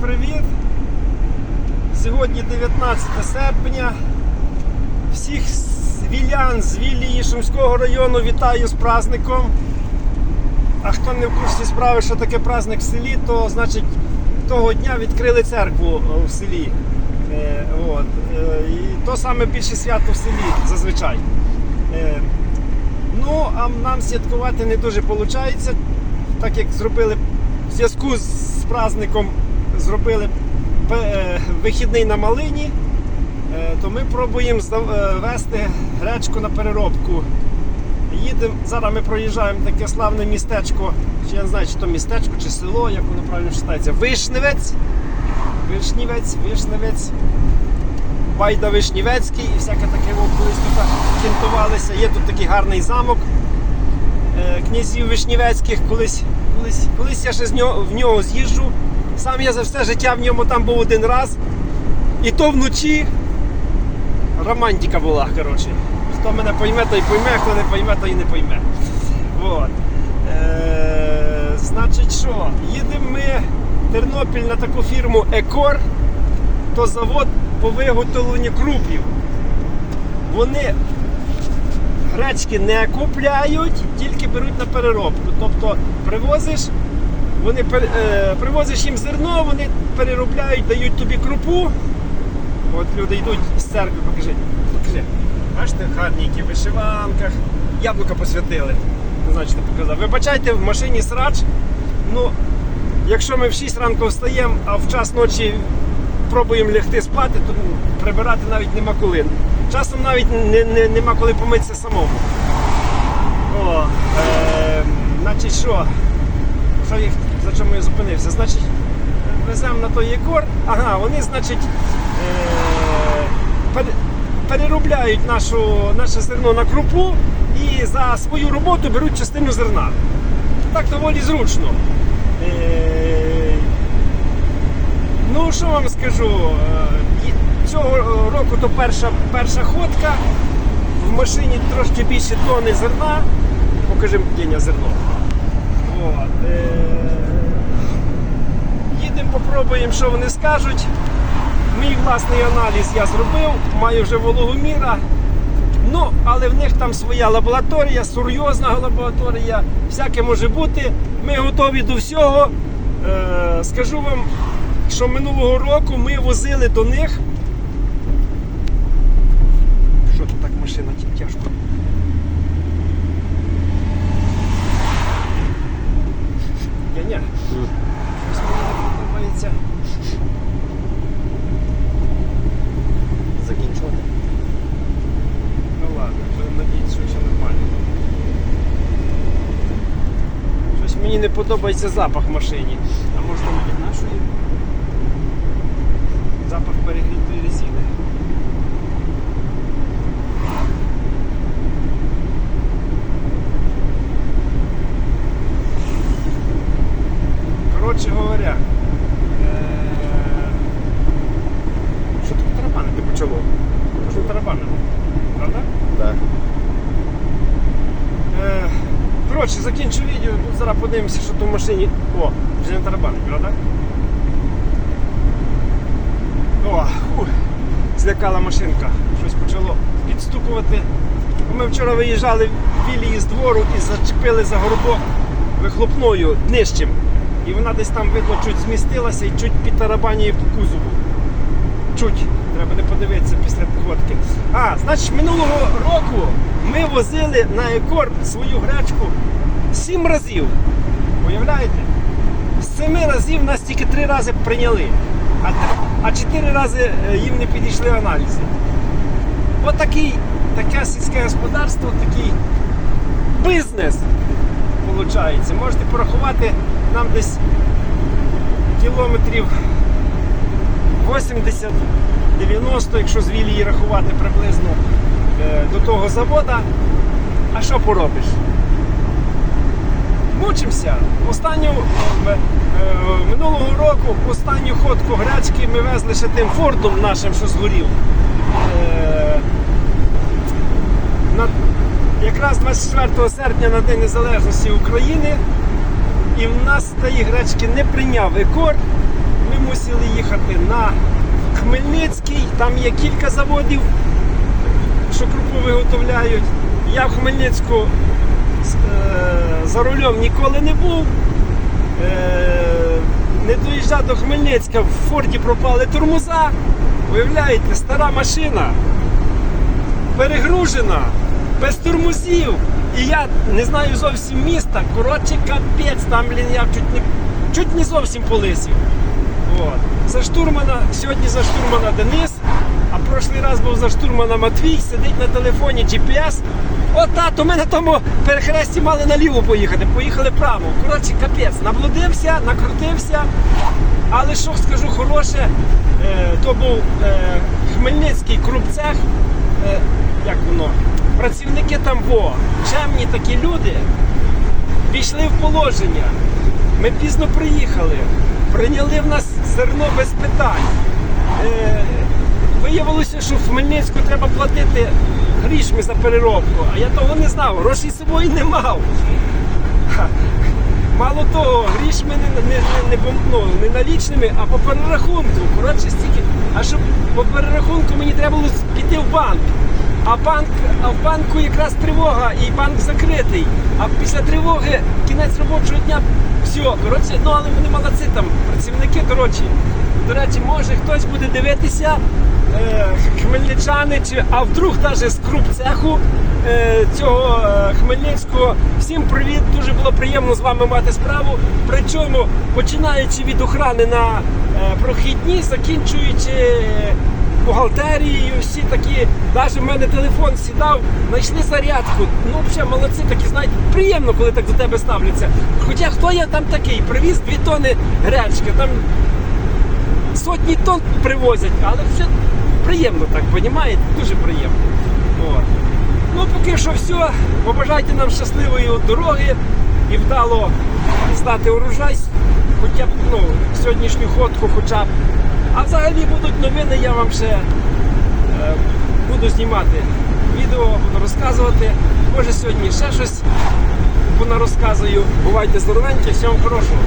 привіт! Сьогодні 19 серпня. Всіх вілян з Вілії Шумського району вітаю з праздником. А хто не в курсі справи, що таке праздник в селі, то значить того дня відкрили церкву в селі. Е, от. Е, І то саме більше свято в селі зазвичай. Е, Ну, а нам святкувати не дуже виходить, так як зробили в зв'язку з праздником зробили е, вихідний на малині, е, то ми пробуємо е, вести гречку на переробку. Їдемо, зараз ми проїжджаємо таке славне містечко, чи я не знаю, чи то містечко, чи село, як воно правильно читається. Вишневець. Вишнівець, Вишневець. Байда Вишнівецький і всяке таке колись тут кінтувалися. Є тут такий гарний замок князів Вишнівецьких. Колись, колись, колись я ще з нього, в нього з'їжджу. Сам я за все життя в ньому там був один раз. І то вночі романтика була, коротше. Хто мене пойме, той пойме, хто не пойме, той не пойме. Вот. Е, значить що, їдемо ми в Тернопіль на таку фірму Екор, то завод по виготовленню крупів. Вони гречки не купляють, тільки беруть на переробку. Тобто привозиш, вони е, привозиш їм зерно, вони переробляють, дають тобі крупу. От люди йдуть з церкви, покажи. Покажи. Бачите, гарні які вишиванках. Яблука посвятили. Знаю, показав. Вибачайте, в машині срач. Ну, якщо ми в 6 ранку встаємо, а в час ночі пробуємо лягти спати, то ну, прибирати навіть нема коли. Часом навіть не, не, нема коли помитися самому. О, е, значить що? Що їх, за чому я зупинився? Значить, веземо на той єкор. Ага, вони, значить, е, переробляють нашу, наше зерно на крупу і за свою роботу беруть частину зерна. Так доволі зручно. Е, Ну, що вам скажу? е, Цього року то перша, перша ходка. В машині трошки більше тони зерна. Покажи Деня зерно. От, е, Їдемо, попробуємо, що вони скажуть. Мій власний аналіз я зробив, маю вже вологоміра. Ну, але в них там своя лабораторія, серйозна лабораторія, всяке може бути. Ми готові до всього. Е, скажу вам, що минулого року ми возили до них. Що тут так машина тяжко? Ні. Щось мені не подобається. Закінчувати. Ну ладно, будемо надіятися, що все нормально. Щось мені не подобається запах в машині. А може там від нашої? Запах перегрітої резини. Коротше говоря. е, Що тут тарабанити почало? Що тарабанило? Правда? Так. Е, Коротше, закінчу відео, тут зараз подивимося, що тут в машині. О, вже не тарабанить, правда? О, фу, злякала машинка. Щось почало підстукувати. Ми вчора виїжджали вілії з двору і зачепили за горбок вихлопною нижчим. І вона десь там видно чуть змістилася і чуть підтарабанює по кузову. Чуть, треба не подивитися після походки. А, значить, минулого року ми возили на екор свою гречку сім разів. Разів нас тільки три рази прийняли, а, а чотири рази е, їм не підійшли аналізи. Отакий, таке сільське господарство, такий бізнес виходить. Можете порахувати нам десь кілометрів 80, 90, якщо з Вілії рахувати приблизно е, до того завода. А що поробиш? Мучимося. Останню, е, е, минулого року останню ходку гречки ми везли ще тим фордом нашим, що згорів. Е, якраз 24 серпня на День Незалежності України. І в нас тієї гречки не прийняв екор. Ми мусили їхати на Хмельницький. Там є кілька заводів, що крупу виготовляють. Я в Хмельницьку за рулем ніколи не був. Е, не доїжджав до Хмельницька, в Форді пропали тормоза. Виявляєте, стара машина перегружена, без тормозів. І я не знаю зовсім міста. Коротше, капець, там блін, я чуть не, чуть не зовсім полисів. От. За штурмана, сьогодні за штурмана Денис, а прошлий раз був за штурмана Матвій, сидить на телефоні GPS. О, тато, ми на тому перехресті мали наліво поїхати, поїхали право. Коротше, капець, наблудився, накрутився. Але що скажу хороше, е, то був е, Хмельницький крупцех, е, як воно, працівники там во, чемні такі люди, війшли в положення. Ми пізно приїхали, прийняли в нас зерно без питань. Виявилося, що в Хмельницьку треба платити грішми за переробку, а я того не знав, грошей з собою не мав. Мало того, гріш ми не, не, не, не, ну, не налічними, а по перерахунку. Коротше, стільки. А щоб по перерахунку мені треба було піти в банк. А банк, а в банку якраз тривога і банк закритий. А після тривоги кінець робочого дня все. Коротше, ну але вони молодці там, працівники, коротше. До речі, може хтось буде дивитися, е, хмельничани, чи, а вдруг навіть з круп цеху е, цього е, Хмельницького. Всім привіт, дуже було приємно з вами мати справу. Причому починаючи від охрани на е, прохідні, закінчуючи е, бухгалтерією, всі такі, навіть в мене телефон сідав, знайшли зарядку. Ну, взагалі, молодці такі, знаєте, приємно, коли так до тебе ставляться. Хоча хто я там такий, привіз дві тони гречки, там сотні тонн привозять, але все приємно так, понімаєте? Дуже приємно. От. Ну, поки що все. Побажайте нам щасливої дороги і вдало здати урожай, хоча б ну, сьогоднішню ходку, хоча б. А взагалі будуть новини, я вам ще е, буду знімати відео, буду розказувати. Може сьогодні ще щось розказую. Бувайте здоровенькі, всього хорошого.